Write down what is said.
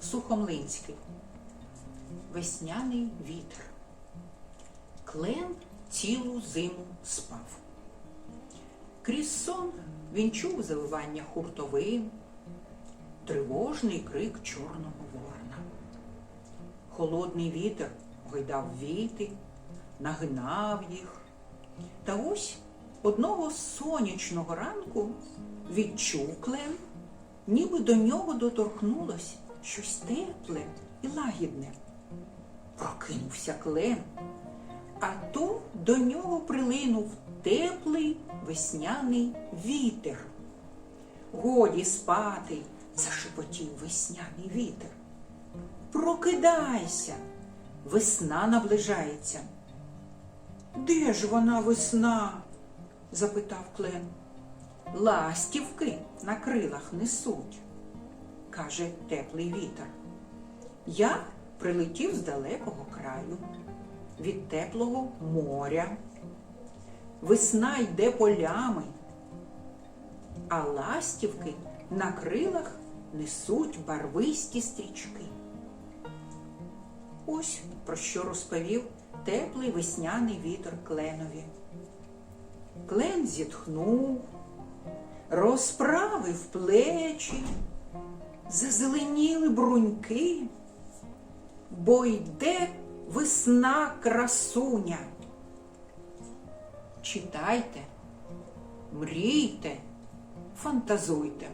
Сухомлинський. Весняний вітер. Клен цілу зиму спав. Крізь сон він чув завивання хуртовин, тривожний крик чорного ворона. Холодний вітер гойдав віти, нагинав їх. Та ось одного сонячного ранку відчув клен, ніби до нього доторкнулось щось тепле і лагідне. Прокинувся клен, а то до нього прилинув теплий весняний вітер. Годі спати, зашепотів весняний вітер. Прокидайся, весна наближається. Де ж вона весна? запитав Клен. Ластівки на крилах несуть, каже теплий вітер. Я прилетів з далекого краю, від теплого моря. Весна йде полями, а ластівки на крилах несуть барвисті стрічки. Ось про що розповів теплий весняний вітер кленові. Клен зітхнув, розправив плечі, зазеленіли бруньки, бо йде весна красуня. Читайте, мрійте, фантазуйте.